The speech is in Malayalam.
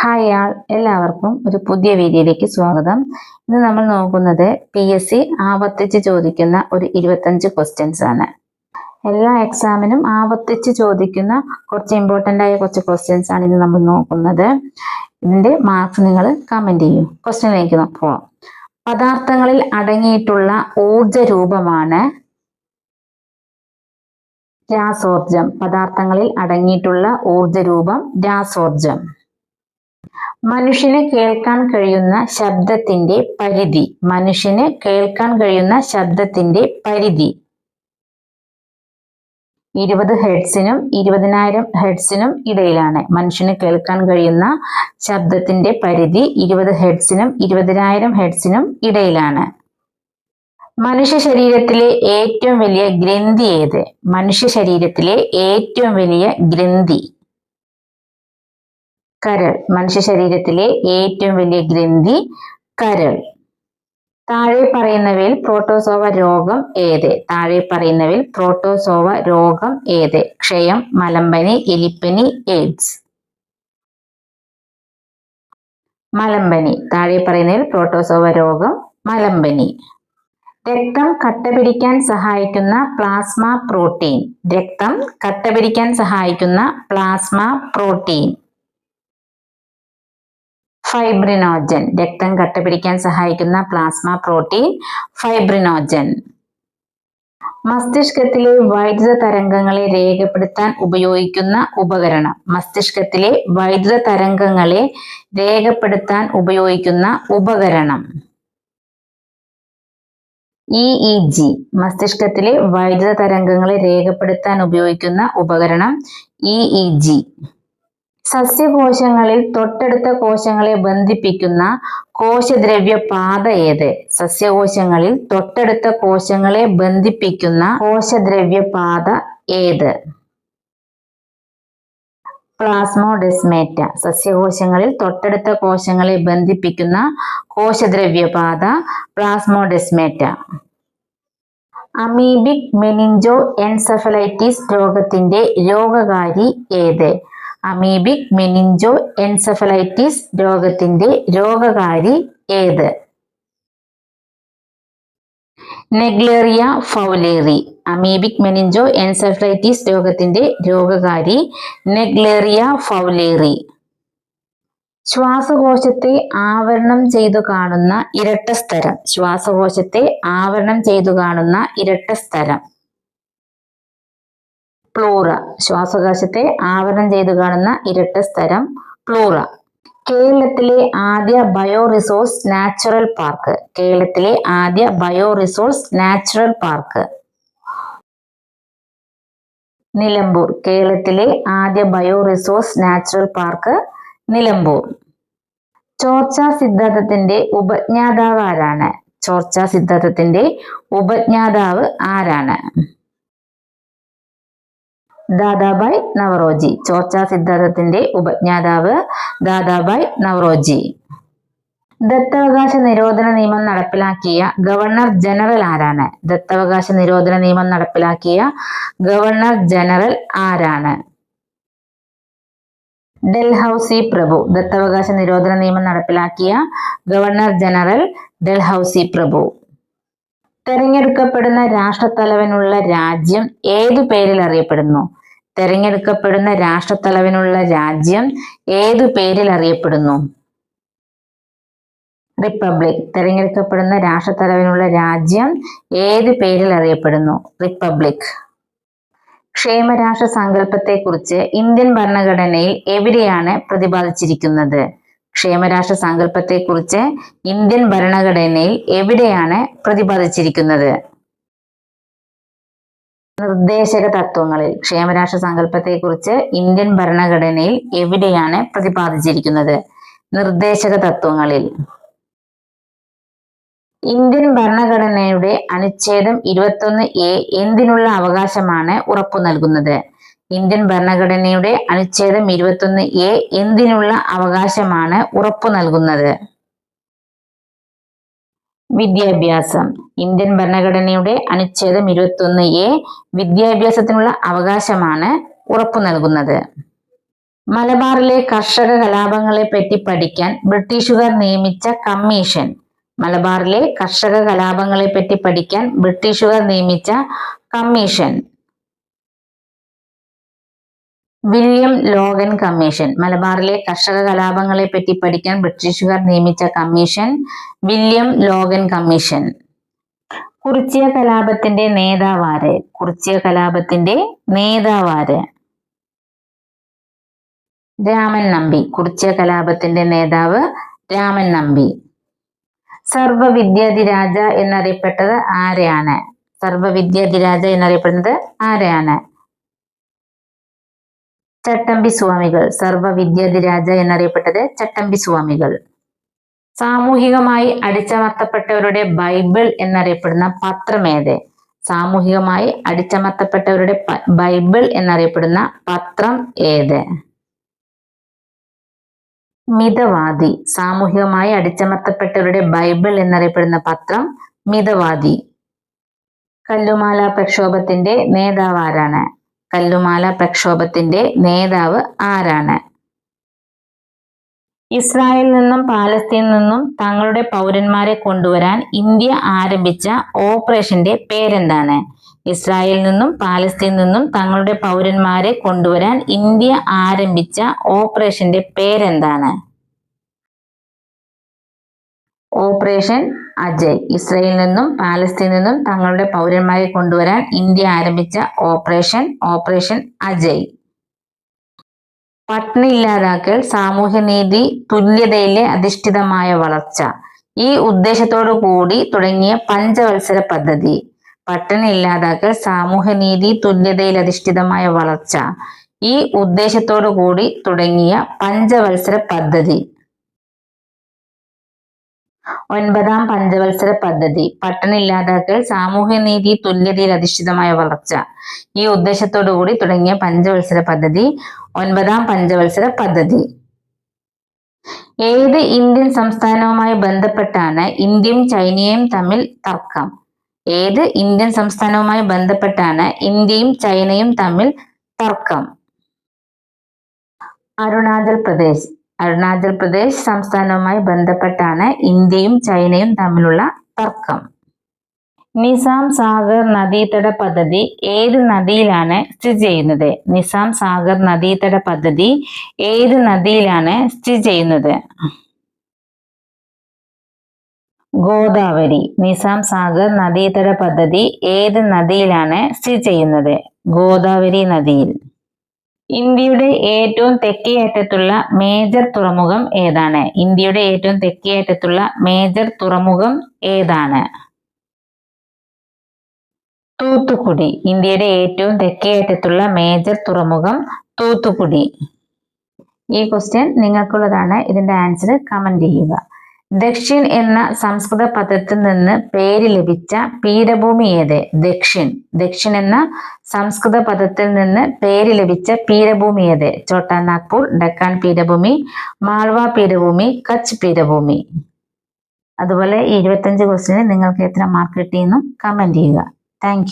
ഹായ് ആൾ എല്ലാവർക്കും ഒരു പുതിയ വീഡിയോയിലേക്ക് സ്വാഗതം. ഇന്ന് നമ്മൾ നോക്കുന്നത് പി എസ് സി ആവർത്തിച്ച് ചോദിക്കുന്ന ഒരു ഇരുപത്തഞ്ച് ക്വസ്റ്റ്യൻസ് ആണ്. എല്ലാ എക്സാമിനും ആവർത്തിച്ച് ചോദിക്കുന്ന കുറച്ച് ഇമ്പോർട്ടന്റ് ആയ കുറച്ച് ക്വസ്റ്റ്യൻസ് ആണ് ഇന്ന് നമ്മൾ നോക്കുന്നത്. ഇതിന്റെ മാർക്സ് നിങ്ങൾ കമന്റ് ചെയ്യും. ക്വസ്റ്റ്യനിലേക്ക് പോവാം. പദാർത്ഥങ്ങളിൽ അടങ്ങിയിട്ടുള്ള ഊർജ രൂപമാണ് രാസോർജം. പദാർത്ഥങ്ങളിൽ അടങ്ങിയിട്ടുള്ള ഊർജ രൂപം രാസോർജം. മനുഷ്യന് കേൾക്കാൻ കഴിയുന്ന ശബ്ദത്തിന്റെ പരിധി. മനുഷ്യന് കേൾക്കാൻ കഴിയുന്ന ശബ്ദത്തിന്റെ പരിധി. ഇരുപത് ഹെഡ്സിനും ഇരുപതിനായിരം ഹെഡ്സിനും ഇടയിലാണ്. മനുഷ്യന് കേൾക്കാൻ കഴിയുന്ന ശബ്ദത്തിന്റെ പരിധി ഇരുപത് ഹെഡ്സിനും ഇരുപതിനായിരം ഹെഡ്സിനും ഇടയിലാണ്. മനുഷ്യ ശരീരത്തിലെ ഏറ്റവും വലിയ ഗ്രന്ഥി ഏത്? മനുഷ്യ ശരീരത്തിലെ ഏറ്റവും വലിയ ഗ്രന്ഥി. കരൾ മനുഷ്യ ശരീരത്തിലെ ഏറ്റവും വലിയ ഗ്രന്ഥി കരൾ. താഴെ പറയുന്നവയിൽ പ്രോട്ടോസോവ രോഗം ഏത്? താഴെ പറയുന്നവയിൽ പ്രോട്ടോസോവ രോഗം ഏത്? ക്ഷയം മലമ്പനി എലിപ്പനി എയ്ഡ്സ്. മലമ്പനി. താഴെ പറയുന്നതിൽ പ്രോട്ടോസോവ രോഗം മലമ്പനി. രക്തം കട്ടപിടിക്കാൻ സഹായിക്കുന്ന പ്ലാസ്മ പ്രോട്ടീൻ രക്തം കട്ടപിടിക്കാൻ സഹായിക്കുന്ന പ്ലാസ്മ പ്രോട്ടീൻ ഫൈബ്രിനോജൻ. രക്തം കട്ടപിടിക്കാൻ സഹായിക്കുന്ന പ്ലാസ്മ പ്രോട്ടീൻ ഫൈബ്രിനോജൻ. മസ്തിഷ്കത്തിലെ വൈദ്യുത തരംഗങ്ങളെ രേഖപ്പെടുത്താൻ ഉപയോഗിക്കുന്ന ഉപകരണം. മസ്തിഷ്കത്തിലെ വൈദ്യുത തരംഗങ്ങളെ രേഖപ്പെടുത്താൻ ഉപയോഗിക്കുന്ന ഉപകരണം. E E G. മസ്തിഷ്കത്തിലെ വൈദ്യുത തരംഗങ്ങളെ രേഖപ്പെടുത്താൻ ഉപയോഗിക്കുന്ന ഉപകരണം ഇ ഇ ജി. സസ്യകോശങ്ങളിൽ തൊട്ടടുത്ത കോശങ്ങളെ ബന്ധിപ്പിക്കുന്ന കോശദ്രവ്യ പാത ഏത്? സസ്യകോശങ്ങളിൽ തൊട്ടടുത്ത കോശങ്ങളെ ബന്ധിപ്പിക്കുന്ന കോശദ്രവ്യ പാത ഏത്? പ്ലാസ്മോഡെസ്മേറ്റ. സസ്യകോശങ്ങളിൽ തൊട്ടടുത്ത കോശങ്ങളെ ബന്ധിപ്പിക്കുന്ന കോശദ്രവ്യപാത പ്ലാസ്മോഡെസ്മേറ്റ. അമീബിക് മെനിഞ്ചോ എൻസെഫലൈറ്റിസ് രോഗത്തിന്റെ രോഗകാരി ഏത്? അമീബിക് മെനിഞ്ചോ എൻസെഫലൈറ്റിസ് രോഗത്തിന്റെ രോഗകാരി ഏത്? Naegleria fowleri. Amoebic meningoencephalitis രോഗത്തിന്റെ രോഗകാരി നെഗ്ലേറിയ ഫൗലേറി. ശ്വാസകോശത്തെ ആവരണം ചെയ്തു കാണുന്ന ഇരട്ട സ്ഥലം ശ്വാസകോശത്തെ ആവരണം ചെയ്തു കാണുന്ന ഇരട്ട സ്ഥലം പ്ലൂറ ശ്വാസകോശത്തെ ആവരണം ചെയ്തു കാണുന്ന ഇരട്ട സ്ഥലം പ്ലൂറ. കേരളത്തിലെ ആദ്യ ബയോ റിസോഴ്സ് നാച്ചുറൽ പാർക്ക്. കേരളത്തിലെ ആദ്യ bio resource natural park. Nilambur. കേരളത്തിലെ ആദ്യ bio resource natural park Nilambur. ചോർച്ച സിദ്ധാന്തത്തിന്റെ ഉപജ്ഞാതാവ് ആരാണ്? ചോർച്ച സിദ്ധാന്തത്തിന്റെ ഉപജ്ഞാതാവ് ആരാണ്? ദാദാബായ് നവറോജി. ചോർച്ച സിദ്ധാന്തത്തിന്റെ ഉപജ്ഞാതാവ് ദാദാബായ് നവറോജി. ദത്തവകാശ നിരോധന നിയമം നടപ്പിലാക്കിയ ഗവർണർ ജനറൽ ആരാണ്? ദത്തവകാശ നിരോധന നിയമം നടപ്പിലാക്കിയ ഗവർണർ ജനറൽ ആരാണ്? ഡൽഹൌസി പ്രഭു. ദത്തവകാശ നിരോധന നിയമം നടപ്പിലാക്കിയ ഗവർണർ ജനറൽ ഡൽഹൌസി പ്രഭു. തെരഞ്ഞെടുക്കപ്പെടുന്ന രാഷ്ട്രത്തലവനുള്ള രാജ്യം ഏതു പേരിൽ അറിയപ്പെടുന്നു? തെരഞ്ഞെടുക്കപ്പെടുന്ന രാഷ്ട്രത്തലവനുള്ള രാജ്യം ഏതു പേരിൽ അറിയപ്പെടുന്നു? റിപ്പബ്ലിക്. തെരഞ്ഞെടുക്കപ്പെടുന്ന രാഷ്ട്രത്തലവനുള്ള രാജ്യം ഏത് പേരിൽ അറിയപ്പെടുന്നു? റിപ്പബ്ലിക്. ക്ഷേമരാഷ്ട്ര സങ്കല്പത്തെക്കുറിച്ച് ഇന്ത്യൻ ഭരണഘടനയിൽ എവിടെയാണ് പ്രതിപാദിച്ചിരിക്കുന്നത്? ക്ഷേമരാഷ്ട്ര സങ്കല്പത്തെക്കുറിച്ച് ഇന്ത്യൻ ഭരണഘടനയിൽ എവിടെയാണ് പ്രതിപാദിച്ചിരിക്കുന്നത്? നിർദ്ദേശക തത്വങ്ങളിൽ ക്ഷേമരാഷ്ട്ര സങ്കല്പത്തെക്കുറിച്ച് ഇന്ത്യൻ ഭരണഘടനയിൽ എവിടെയാണ് പ്രതിപാദിച്ചിരിക്കുന്നത്? നിർദ്ദേശക തത്വങ്ങളിൽ. ഇന്ത്യൻ ഭരണഘടനയുടെ അനുച്ഛേദം ഇരുപത്തൊന്ന് എ എന്തിനുള്ള അവകാശമാണ് ഉറപ്പു നൽകുന്നത്? ഇന്ത്യൻ ഭരണഘടനയുടെ അനുച്ഛേദം ഇരുപത്തൊന്ന് എ എന്തിനുള്ള അവകാശമാണ് ഉറപ്പു നൽകുന്നത്? വിദ്യാഭ്യാസം. ഇന്ത്യൻ ഭരണഘടനയുടെ അനുച്ഛേദം ഇരുപത്തൊന്ന് എ വിദ്യാഭ്യാസത്തിനുള്ള അവകാശമാണ് ഉറപ്പു നൽകുന്നത്. മലബാറിലെ കർഷക കലാപങ്ങളെ പറ്റി പഠിക്കാൻ ബ്രിട്ടീഷുകാർ നിയമിച്ച കമ്മീഷൻ. മലബാറിലെ കർഷക കലാപങ്ങളെ പറ്റി പഠിക്കാൻ ബ്രിട്ടീഷുകാർ നിയമിച്ച കമ്മീഷൻ. William Logan commission. മലബാറിലെ കർഷക കലാപങ്ങളെ പറ്റി പഠിക്കാൻ ബ്രിട്ടീഷുകാർ നിയമിച്ച commission William Logan commission. Kurichya കലാപത്തിന്റെ നേതാവാര്? കുറിച്യ കലാപത്തിന്റെ നേതാവാര്? രാമൻ നമ്പി. കുറിച്യ കലാപത്തിന്റെ നേതാവ് രാമൻ നമ്പി. സർവവിദ്യാധിരാജ എന്നറിയപ്പെട്ടത് ആരെയാണ്? സർവവിദ്യാധിരാജ എന്നറിയപ്പെടുന്നത് ആരെയാണ്? ചട്ടമ്പി സ്വാമികൾ സർവവിദ്യാധിരാജ എന്നറിയപ്പെട്ടത് ചട്ടമ്പി സ്വാമികൾ. സാമൂഹികമായി അടിച്ചമർത്തപ്പെട്ടവരുടെ ബൈബിൾ എന്നറിയപ്പെടുന്ന പത്രമേത് സാമൂഹികമായി അടിച്ചമർത്തപ്പെട്ടവരുടെ ബൈബിൾ എന്നറിയപ്പെടുന്ന പത്രം ഏത്? മിതവാദി. സാമൂഹികമായി അടിച്ചമർത്തപ്പെട്ടവരുടെ ബൈബിൾ എന്നറിയപ്പെടുന്ന പത്രം മിതവാദി. കല്ലുമാല പ്രക്ഷോഭത്തിന്റെ നേതാവ് ആരാണ് കല്ലുമാല പ്രക്ഷോഭത്തിന്റെ നേതാവ് ആരാണ്? ഇസ്രായേലിൽ നിന്നും പാലസ്തീനിൽ നിന്നും തങ്ങളുടെ പൗരന്മാരെ കൊണ്ടുവരാൻ ഇന്ത്യ ആരംഭിച്ച ഓപ്പറേഷന്റെ പേരെന്താണ്? ഇസ്രായേലിൽ നിന്നും പാലസ്തീനിൽ നിന്നും തങ്ങളുടെ പൗരന്മാരെ കൊണ്ടുവരാൻ ഇന്ത്യ ആരംഭിച്ച ഓപ്പറേഷന്റെ പേരെന്താണ്? ഓപ്പറേഷൻ അജയ്. ഇസ്രയേലിൽ നിന്നും പാലസ്തീനിൽ നിന്നും തങ്ങളുടെ പൗരന്മാരെ കൊണ്ടുവരാൻ ഇന്ത്യ ആരംഭിച്ച ഓപ്പറേഷൻ ഓപ്പറേഷൻ അജയ്. പട്ടിണി ഇല്ലാതാക്കൽ സാമൂഹ്യനീതി തുല്യതയിലെ അധിഷ്ഠിതമായ വളർച്ച. ഈ ഉദ്ദേശത്തോടു കൂടി തുടങ്ങിയ പഞ്ചവത്സര പദ്ധതി. പട്ടിണി ഇല്ലാതാക്കൽ സാമൂഹ്യനീതി തുല്യതയിൽ അധിഷ്ഠിതമായ വളർച്ച. ഈ ഉദ്ദേശത്തോടു കൂടി തുടങ്ങിയ പഞ്ചവത്സര പദ്ധതി. ഒൻപതാം പഞ്ചവത്സര പദ്ധതി. പട്ടിണി ഇല്ലാതാക്കൽ സാമൂഹ്യനീതി തുല്യതയിൽ അധിഷ്ഠിതമായ വളർച്ച. ഈ ഉദ്ദേശത്തോടു കൂടി തുടങ്ങിയ പഞ്ചവത്സര പദ്ധതി ഒൻപതാം പഞ്ചവത്സര പദ്ധതി. ഏത് ഇന്ത്യൻ സംസ്ഥാനവുമായി ബന്ധപ്പെട്ടാണ് ഇന്ത്യയും ചൈനയും തമ്മിൽ തർക്കം? ഏത് ഇന്ത്യൻ സംസ്ഥാനവുമായി ബന്ധപ്പെട്ടാണ് ഇന്ത്യയും ചൈനയും തമ്മിൽ തർക്കം? അരുണാചൽ പ്രദേശ്. അരുണാചൽ പ്രദേശ് സംസ്ഥാനവുമായി ബന്ധപ്പെട്ടാണ് ഇന്ത്യയും ചൈനയും തമ്മിലുള്ള തർക്കം. നിസാം സാഗർ നദീതട പദ്ധതി ഏത് നദിയിലാണ് സ്ഥിതി ചെയ്യുന്നത്? നിസാം സാഗർ നദീതട പദ്ധതി ഏത് നദിയിലാണ് സ്ഥിതി ചെയ്യുന്നത്? ഗോദാവരി. നിസാം സാഗർ നദീതട പദ്ധതി ഏത് നദിയിലാണ് സ്ഥിതി ചെയ്യുന്നത്? ഗോദാവരി നദിയിൽ. ഇന്ത്യയുടെ ഏറ്റവും തെക്കേ അറ്റത്തുള്ള മേജർ തുറമുഖം ഏതാണ്? ഇന്ത്യയുടെ ഏറ്റവും തെക്കേ അറ്റത്തുള്ള മേജർ തുറമുഖം ഏതാണ്? തൂത്തുക്കുടി. ഇന്ത്യയുടെ ഏറ്റവും തെക്കേ അറ്റത്തുള്ള മേജർ തുറമുഖം തൂത്തുക്കുടി. ഈ ക്വസ്റ്റ്യൻ നിങ്ങൾക്കുള്ളതാണ്. ഇതിന്റെ ആൻസർ കമന്റ് ചെയ്യുക. ദക്ഷിൺ എന്ന സംസ്കൃത പദത്തിൽ നിന്ന് പേര് ലഭിച്ച പീഠഭൂമി ഏത്? ദക്ഷിൺ ദക്ഷിൺ എന്ന സംസ്കൃത പദത്തിൽ നിന്ന് പേര് ലഭിച്ച പീഠഭൂമി ഏത്? ചോട്ടാ നാഗ്പൂർ ഡക്കാൻ പീഠഭൂമി മാൾവ പീഠഭൂമി കച്ച് പീഠഭൂമി. അതുപോലെ ഇരുപത്തഞ്ച് ക്വസ്റ്റിന് നിങ്ങൾക്ക് എത്ര മാർക്ക് കിട്ടിയെന്നും കമന്റ് ചെയ്യുക. താങ്ക്